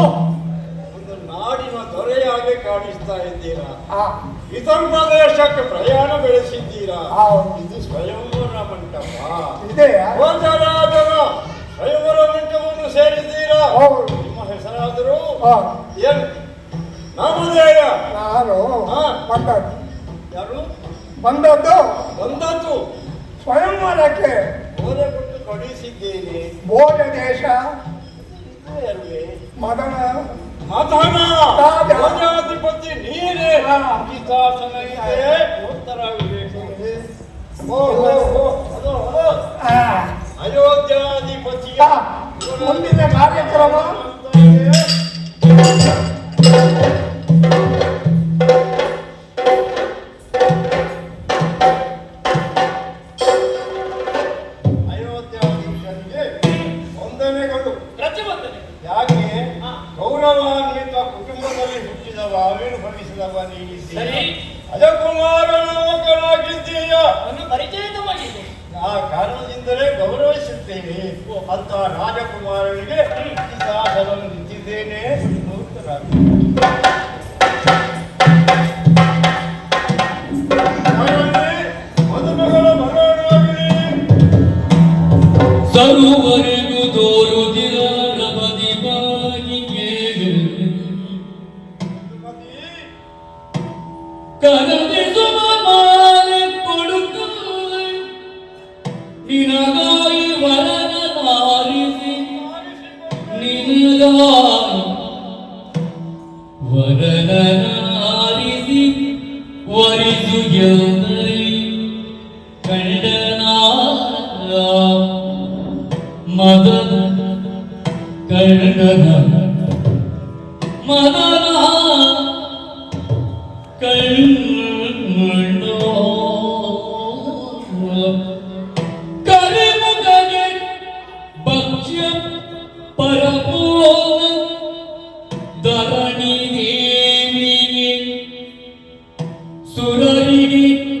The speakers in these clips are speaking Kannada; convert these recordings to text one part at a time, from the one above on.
ಒಂದು ನಾಡಿನ ದೊರೆಯಾಗಿ ಕಾಣಿಸ್ತಾ ಇದ್ದೀರಾ? ಆ, ಇತರ ಪ್ರದೇಶಕ್ಕೆ ಪ್ರಯಾಣ ಬೆಳೆಸಿದ್ದೀರಾ. ಇದು ಸ್ವಯಂವರ ಮಂಟಪ. ಸ್ವಯಂವರ ಮಂಟಪವನ್ನು ಸೇರಿದ್ದೀರಾ. ನಿಮ್ಮ ಹೆಸರಾದರೂ ಏನು ನಾಮಧೇಯ. ನಾನು. ಬಂದದ್ದು. ಯಾರು? ಬಂದದ್ದು. ಬಂದದ್ದು. ಸ್ವಯಂವರಕ್ಕೆ. ಬೋಧೆ ಕೊಟ್ಟು ಕಳುಹಿಸಿದ್ದೇನೆ. ಬೋಧ ದೇಶ. ಮದನ ರಾಜ. ರಾಜಾಧಿಪತಿ ನೀನೇ ಹಾ. ಗೀತಾಸನ ಇದೆ. ಆ, ಅಯೋಧ್ಯಾಧಿಪತಿಯ ಮುಂದಿನ ಕಾರ್ಯಕ್ರಮ. ಆ ಕಾರಣದಿಂದಲೇ ಗೌರವಿಸುತ್ತೇನೆ ಅಂತ ರಾಜಕುಮಾರನಿಗೆ ನಿಂತಿದ್ದೇನೆ. ತೋರು ಸರ್ವರಿಗೂ ತೋರುತ್ತಿರ ನಬದಿ ಬಾಗಿಗೆ ಮತಿ الله ولنا Surah ini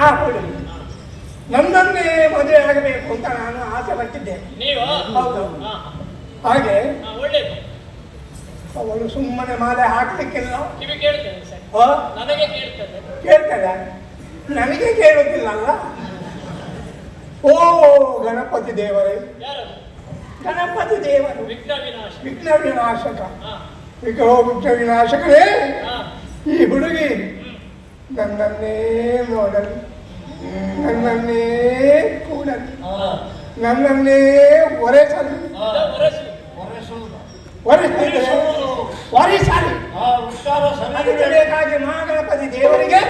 ಆ ಹುಡುಗಿ ನನ್ನನ್ನೇ ಮದುವೆ ಆಗಬೇಕು ಅಂತ ನಾನು ಆಸೆ ಪಟ್ಟಿದ್ದೆ. ನೀವಾ? ಹೌದು. ಹಾಗೆ ಅವಳು ಸುಮ್ಮನೆ ಮಾಲೆ ಹಾಕ್ಲಿಕ್ಕಿಲ್ಲ. ಕೇಳ್ತದೆ ಕೇಳ್ತದೆ. ನನಗೆ ಕೇಳುತ್ತಿಲ್ಲಲ್ಲ? ಓ ಗಣಪತಿ ದೇವರೇ. ಗಣಪತಿ ದೇವರು. ವಿಘ್ನ ವಿನಾಶಕ. ವಿಘ್ನ ವಿಗ್ರಹ ವಿಘ್ನ ವಿನಾಶಕರೇ ಈ ಹುಡುಗಿ ನನ್ನನ್ನೇ ನೋಡಲು. ನನ್ನನ್ನೇ ಕೂಡಲು. ನನ್ನನ್ನೇ ಒರೆಸಲು. ಒರೆಸಲು. ಅದಕ್ಕೆ ಬೇಕಾಗಿ ಮಹಾಗಣಪತಿ ದೇವರಿಗೆ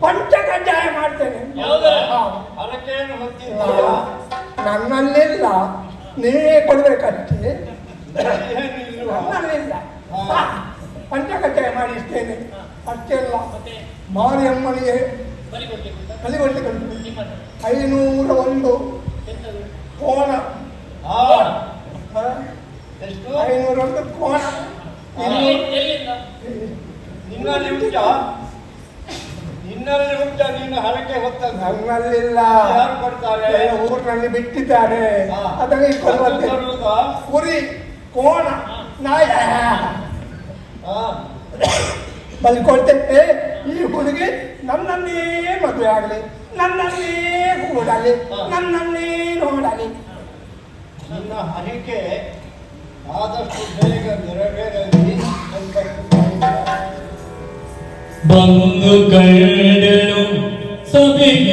ಪಂಚ ಕಡ್ಡಾಯ ಮಾಡ್ತೇನೆ. ನನ್ನಲ್ಲಿಲ್ಲ ನೀನೇ ಕೊಡ್ಬೇಕಷ್ಟೇ? ನನ್ನಲ್ಲಿಲ್ಲ ಪಂಚ ಕಡ್ಡಾಯ ಮಾಡಿಸ್ತೇನೆ. ಅಷ್ಟೆಲ್ಲ ಮಾರಿಯಮ್ಮನಿಗೆ ನಿಮ್ಮನ್ನು ಐನೂರ ಒಂದು ಕೋಣ. ಐನೂರ ಒಂದು ಕೋಣ. ನಿನ್ನಲ್ಲಿ ನಿನ್ನಲ್ಲಿ ನೀನು ಹರಕೆ ನನ್ನಲ್ಲಿಲ್ಲ. ಯಾರು ಕೊಡ್ತಾರೆ? ಊರಿನಲ್ಲಿ ಬಿಟ್ಟಿದ್ದಾರೆ. ಅದನ್ನ ಅದನ್ನು ಅದು ಕುರಿ ಕೋಣ. ನಾಯ. ಬಲ್ಕೊಳ್ತೇ ಈ ಹುಡುಗಿ ನನ್ನನ್ನೇ ಮದುವೆ ಆಗಲಿ ನನ್ನನ್ನೇ ಹೂಡಲಿ ನನ್ನನ್ನೇ ನೋಡಲಿ ನನ್ನ ಹರಿಕೆ ಆದಷ್ಟು ಬೇಗ ನೆರವೇರಲಿ. ಬಂದು ಕಂಡನು ಸಭೆಯ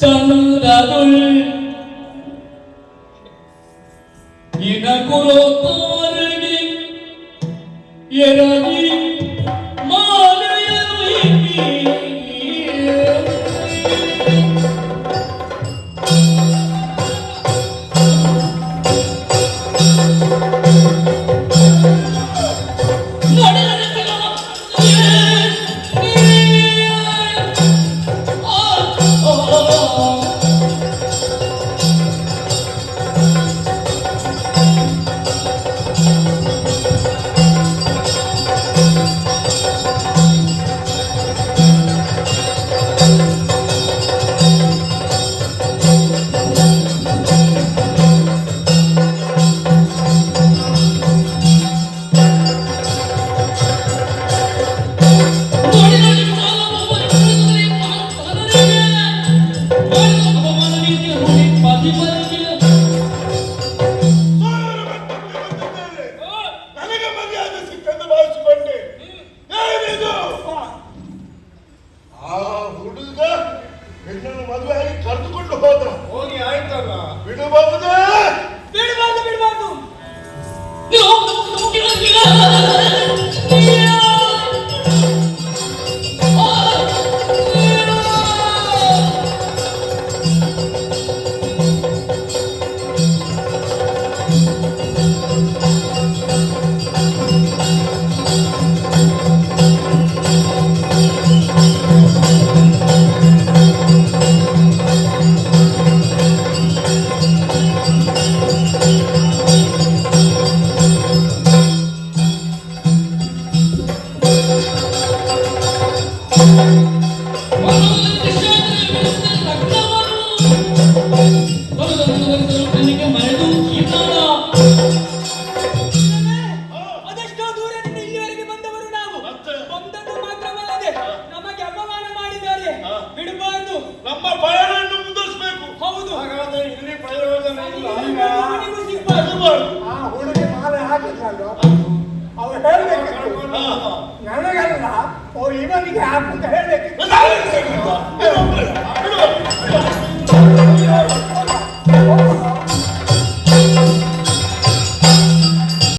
চন্দ্র ನನಗಲ್ಲ ಓ ಇವನಿಗೆ ಹೇಳ್ಬೇಕಿತ್ತು. ನಾನು ಹೇಳಿಲ್ವಾ? ನೀನೊಬ್ಳೆ. 네.